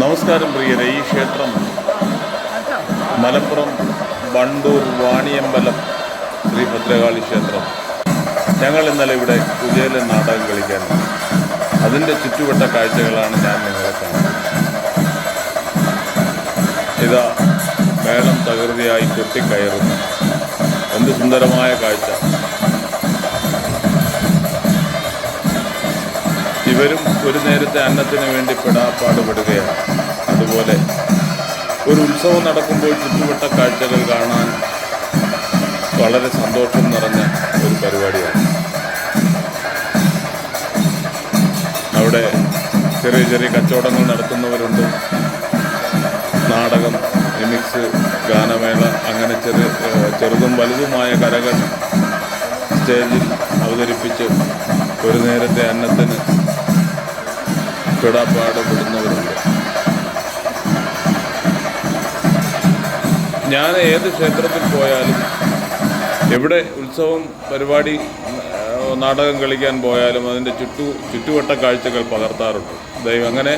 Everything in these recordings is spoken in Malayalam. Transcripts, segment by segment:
നമസ്കാരം പ്രിയരെ ഈ ക്ഷേത്രം മലപ്പുറം വണ്ടൂർ വാണിയമ്പലം ശ്രീ ഭദ്രകാളി ക്ഷേത്രം. ഞങ്ങൾ ഇന്നലെ ഇവിടെ കുചേല നാടകം കളിക്കാൻ അതിന്റെ ചുറ്റുവട്ട കാഴ്ചകളാണ് ഞാൻ നിങ്ങളെ കാണുന്നത്. ഇതാ മേളം തകൃതിയായി കൊട്ടിക്കയറുന്നു. എന്ത് സുന്ദരമായ കാഴ്ച. ഇവരും ഒരു നേരത്തെ അന്നത്തിന് വേണ്ടി പെടാപ്പാടുപെടുകയാണ് അതുപോലെ ഒരു ഉത്സവം നടക്കുമ്പോൾ ചുറ്റുവട്ട കാഴ്ചകൾ കാണാൻ വളരെ സന്തോഷം നിറഞ്ഞ ഒരു പരിപാടിയാണ്. അവിടെ ചെറിയ ചെറിയ കച്ചവടങ്ങൾ നടത്തുന്നവരുണ്ട്. നാടകം എമിക്സ് ഗാനമേള അങ്ങനെ ചെറിയ ചെറുതും വലുതുമായ കരകൾ സ്റ്റേജിൽ അവതരിപ്പിച്ച് ഒരു നേരത്തെ അന്നത്തിന് പെടാപ്പാടുപെടുന്നവരുണ്ട് ഞാൻ ഏത് ക്ഷേത്രത്തിൽ പോയാലും എവിടെ ഉത്സവം പരിപാടി നാടകം കളിക്കാൻ പോയാലും അതിന്റെ ചുറ്റു ചുറ്റുവട്ട കാഴ്ചകൾ പകർത്താറുണ്ട്. ദൈവം അങ്ങനെ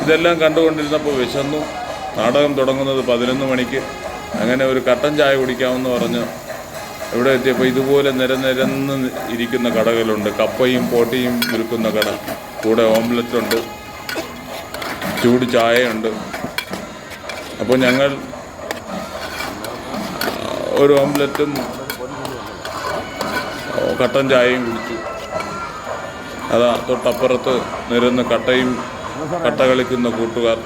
ഇതെല്ലാം കണ്ടുകൊണ്ടിരുന്നപ്പോൾ വിശന്നു. നാടകം തുടങ്ങുന്നത് പതിനൊന്ന് മണിക്ക്. അങ്ങനെ ഒരു കട്ടൻ ചായ കുടിക്കാമെന്ന് പറഞ്ഞ് ഇവിടെ എത്തിയപ്പോൾ ഇതുപോലെ നിരനിരന്ന് ഇരിക്കുന്ന കടകളുണ്ട്. കപ്പയും പോട്ടിയും വിൽക്കുന്ന കട. കൂടെ ഓംലറ്റ് ഉണ്ട് ചൂട് ചായയുണ്ട്. അപ്പോൾ ഞങ്ങൾ ഒരു ഓംലറ്റും കട്ടൻ ചായയും കുടിച്ചു. അതാ തൊട്ടപ്പുറത്ത് നിരന്ന് കട്ടയും കട്ട കളിക്കുന്ന കൂട്ടുകാർ.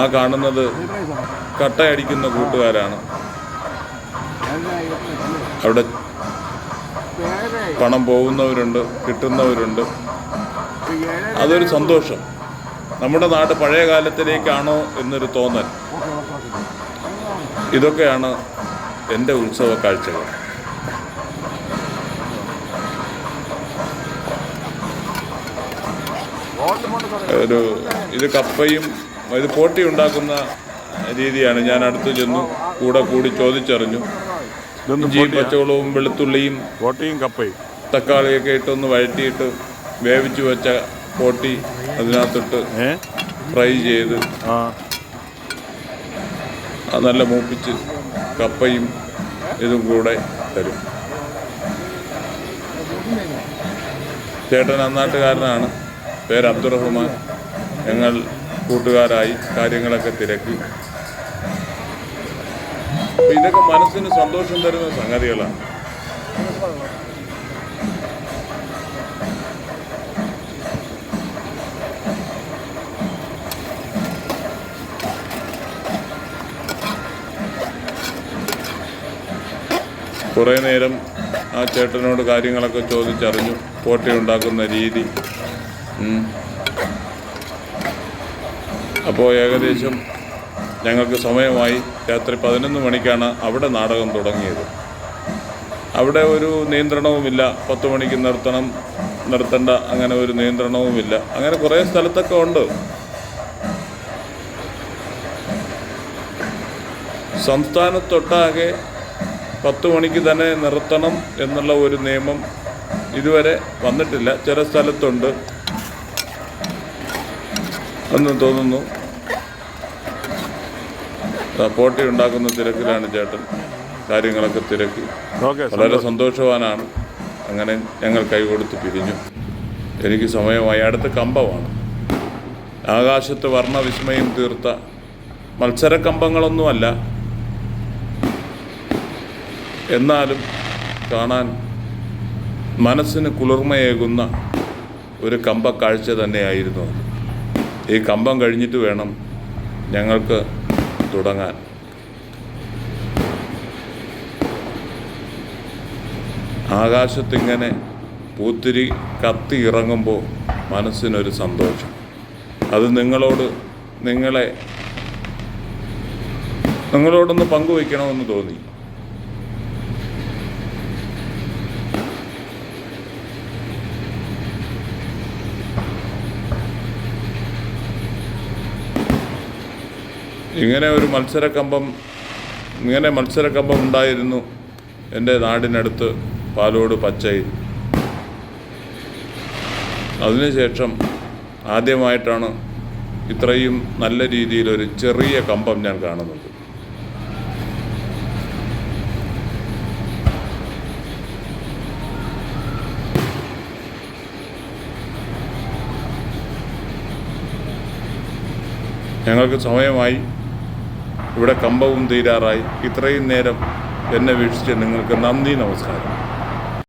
ആ കാണുന്നത് കട്ടയടിക്കുന്ന കൂട്ടുകാരാണ്. അവിടെ പണം പോകുന്നവരുണ്ട് കിട്ടുന്നവരുണ്ട്. അതൊരു സന്തോഷം. നമ്മുടെ നാട് പഴയ കാലത്തിലേക്കാണോ എന്നൊരു തോന്നൽ. ഇതൊക്കെയാണ് എന്റെ ഉത്സവ കാഴ്ചകൾ. ഒരു ഇത് കപ്പയും ഇത് പോട്ടി ഉണ്ടാക്കുന്ന രീതിയാണ്. ഞാൻ അടുത്ത് ചെന്നു കൂടെ കൂടി ചോദിച്ചറിഞ്ഞു. ഇഞ്ചിയും പച്ചവളവും വെളുത്തുള്ളിയും കോട്ടയും കപ്പയും. തക്കാളിയൊക്കെ ഇട്ടൊന്ന് വഴറ്റിയിട്ട് വേവിച്ച് വെച്ച കോട്ടി അതിനകത്തിട്ട് ഫ്രൈ ചെയ്ത് ആ നല്ല മൂപ്പിച്ച് കപ്പയും ഇതും കൂടെ തരും. ചേട്ടൻ അന്നാട്ടുകാരനാണ്. പേര് അബ്ദുറഹ്മാൻ. ഞങ്ങൾ കൂട്ടുകാരായി കാര്യങ്ങളൊക്കെ തിരക്കി. അപ്പൊ ഇതൊക്കെ മനസ്സിന് സന്തോഷം തരുന്ന സംഗതികളാണ്. കുറേ നേരം ആ ചേട്ടനോട് കാര്യങ്ങളൊക്കെ ചോദിച്ചറിഞ്ഞു പോട്ടി ഉണ്ടാക്കുന്ന രീതി. അപ്പോൾ ഏകദേശം ഞങ്ങൾക്ക് സമയമായി രാത്രി പതിനൊന്ന് മണിക്കാണ് അവിടെ നാടകം തുടങ്ങിയത്. അവിടെ ഒരു നിയന്ത്രണവുമില്ല. പത്ത് മണിക്ക് നിർത്തണം നിർത്തേണ്ട അങ്ങനെ ഒരു നിയന്ത്രണവുമില്ല. അങ്ങനെ കുറേ സ്ഥലത്തൊക്കെ ഉണ്ട്. സംസ്ഥാനത്തൊട്ടാകെ പത്ത് മണിക്ക് തന്നെ നിർത്തണം എന്നുള്ള ഒരു നിയമം ഇതുവരെ വന്നിട്ടില്ല. ചില സ്ഥലത്തുണ്ട്. എന്ന് തോന്നുന്നു. ദാ പോട്ടി ഉണ്ടാക്കുന്ന തിരക്കിലാണ് ചേട്ടൻ കാര്യങ്ങളൊക്കെ തിരക്കി. വളരെ സന്തോഷവാനാണ്. അങ്ങനെ ഞങ്ങൾ കൈകൊടുത്ത് പിരിഞ്ഞു. എനിക്ക് സമയമായി. അടുത്ത കമ്പമാണ്. ആകാശത്ത് വർണവിസ്മയം തീർത്ത മത്സരക്കമ്പങ്ങളൊന്നുമല്ല. എന്നാലും കാണാൻ മനസ്സിന് കുളിർമയേകുന്ന ഒരു കമ്പ കാഴ്ച തന്നെയായിരുന്നു ഈ കമ്പം കഴിഞ്ഞിട്ട് വേണം ഞങ്ങൾക്ക് തുടങ്ങാൻ. ആകാശത്തിങ്ങനെ പൂത്തിരി കത്തി ഇറങ്ങുമ്പോൾ മനസ്സിനൊരു സന്തോഷം. അത് നിങ്ങളോട് നിങ്ങളെ നിങ്ങളോടൊന്ന് പങ്കുവയ്ക്കണമെന്ന് തോന്നി. ഇങ്ങനെ ഒരു മത്സരക്കമ്പം ഇങ്ങനെ മത്സരക്കമ്പം ഉണ്ടായിരുന്നു എന്റെ നാടിനടുത്ത് പാലോട് പച്ചയിൽ. അതിനുശേഷം ആദ്യമായിട്ടാണ് ഇത്രയും നല്ല രീതിയിൽ ഒരു ചെറിയ കമ്പം ഞാൻ കാണുന്നത്. ഞങ്ങൾക്ക് സമയമായി. ഇവിടെ കമ്പവും തീരാറായി. ഇത്രയും നേരം എന്നെ വീക്ഷിച്ച് നിങ്ങൾക്ക് നന്ദി നമസ്കാരം.